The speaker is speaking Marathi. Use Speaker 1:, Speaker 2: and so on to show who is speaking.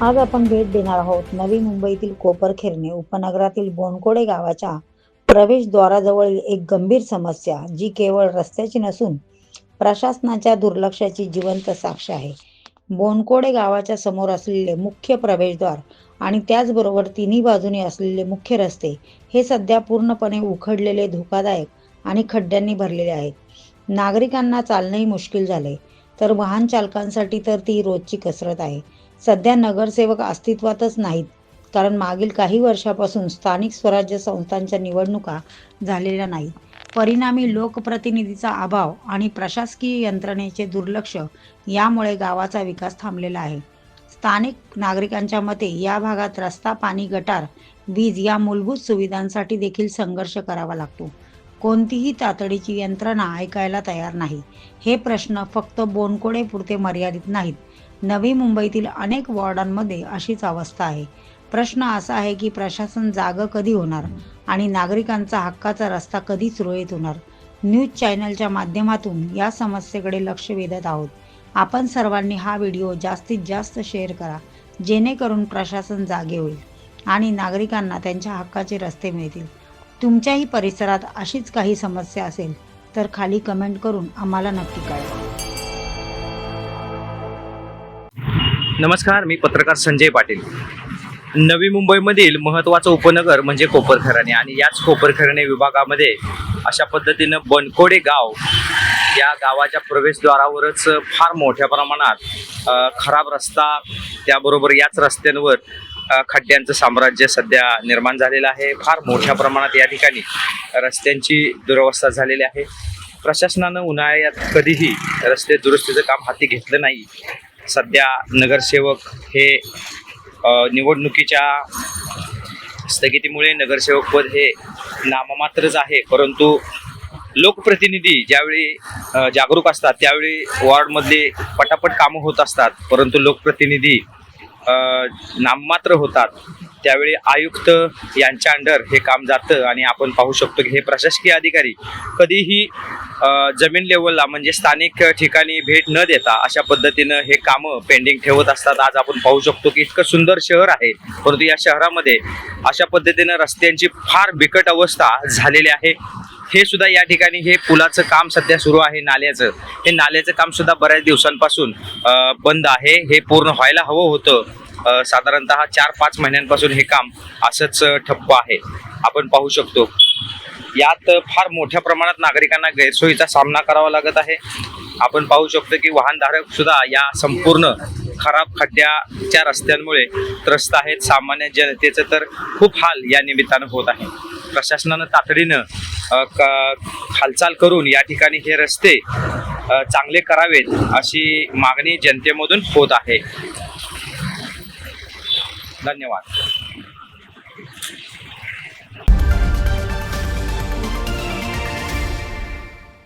Speaker 1: आज आपण भेट देणार आहोत नवी मुंबईतील कोपरखेरणे उपनगरातील बोनकोडे गावाच्या प्रवेशद्वाराजवळील एक गंभीर समस्या जी केवळ रस्त्याची नसून प्रशासनाच्या दुर्लक्षाची जिवंत साक्ष आहे. बोनकोडे गावाच्या समोर असलेले मुख्य प्रवेशद्वार आणि त्याचबरोबर तिन्ही बाजूने असलेले मुख्य रस्ते हे सध्या पूर्णपणे उखडलेले धोकादायक आणि खड्ड्यांनी भरलेले आहेत. नागरिकांना चालणंही मुश्किल झाले तर वाहन चालकांसाठी तर ती रोजची कसरत आहे. सध्या नगरसेवक अस्तित्वातच नाहीत कारण मागील काही वर्षापासून स्थानिक स्वराज्य संस्थांच्या निवडणुका झालेल्या नाहीत. परिणामी लोकप्रतिनिधीचा अभाव आणि प्रशासकीय यंत्रणेचे दुर्लक्ष यामुळे गावाचा विकास थांबलेला आहे. स्थानिक नागरिकांच्या मते या भागात रस्ता पाणी गटार वीज या मूलभूत सुविधांसाठी देखील संघर्ष करावा लागतो. कोणतीही तातडीची यंत्रणा ऐकायला तयार नाही. हे प्रश्न फक्त बोनकोडे पुरते मर्यादित नाहीत. नवी मुंबईतील अनेक वॉर्डांमध्ये अशीच अवस्था आहे. प्रश्न असा आहे की प्रशासन जागं कधी होणार आणि नागरिकांचा हक्काचा रस्ता कधी सुरळीत होणार? न्यूज चॅनलच्या माध्यमातून या समस्येकडे लक्ष वेधत आहोत. आपण सर्वांनी हा व्हिडिओ जास्तीत जास्त शेअर करा जेणेकरून प्रशासन जागे होईल आणि नागरिकांना त्यांच्या हक्काचे रस्ते मिळतील. तुमच्याही परिसरात अशीच काही समस्या असेल तर खाली कमेंट करून आम्हाला नक्की कळवा.
Speaker 2: नमस्कार मी पत्रकार संजय पाटील. नवी मुंबईमधील महत्त्वाचं उपनगर म्हणजे कोपरखराणे आणि याच कोपरखराणे विभागामध्ये अशा पद्धतीनं बनकोडे गाव या गावाच्या प्रवेशद्वारावरच फार मोठ्या प्रमाणात खराब रस्ता त्याबरोबर याच रस्त्यांवर खड्ड्यांचं साम्राज्य सध्या निर्माण झालेलं आहे. फार मोठ्या प्रमाणात या ठिकाणी रस्त्यांची दुरवस्था झालेली आहे. प्रशासनानं उन्हाळ्यात कधीही रस्ते दुरुस्तीचं काम हाती घेतलं नाही. सध्या नगरसेवक हे निवडणुकीच्या स्थगितीमुळे नगरसेवक पद हे नाममात्रच आहे. परंतु लोकप्रतिनिधी ज्यावेळी जागरूक असतात त्यावेळी वॉर्डमधले पटापट कामं होत असतात. परंतु लोकप्रतिनिधी नाममात्र होतात. त्यावेळी आयुक्त यांच्या अंडर हे काम जातं आणि आपण पाहू शकतो की हे प्रशासकीय अधिकारी कधीही जमीन लेवलला म्हणजे स्थानिक ठिकाणी भेट न देता अशा पद्धतीनं हे कामं पेंडिंग ठेवत असतात. आज आपण पाहू शकतो की इतकं सुंदर शहर आहे. परंतु या शहरामध्ये अशा पद्धतीनं रस्त्यांची फार बिकट अवस्था झालेली आहे. हे सुद्धा या ठिकाणी हे पुलाचं काम सध्या सुरू आहे नाल्याचं. हे नाल्याचं काम सुद्धा बऱ्याच दिवसांपासून बंद आहे. हे पूर्ण व्हायला हवं होतं. साधारणतः चार पाच महिन्यांपासून हे काम असंच ठप्प आहे. आपण पाहू शकतो. यात फार मोठ्या प्रमाणात नागरिकांना गैरसोयीचा सामना करावा लागत आहे. आपण पाहू शकतो की वाहनधारक सुद्धा या संपूर्ण खराब खड्ड्याच्या रस्त्यांमुळे त्रस्त आहेत. सामान्य जनतेचं तर खूप हाल या निमित्तानं होत आहे. प्रशासनानं तातडीनं हालचाल करून या ठिकाणी हे रस्ते चांगले करावेत अशी मागणी जनतेमधून होत आहे. धन्यवाद.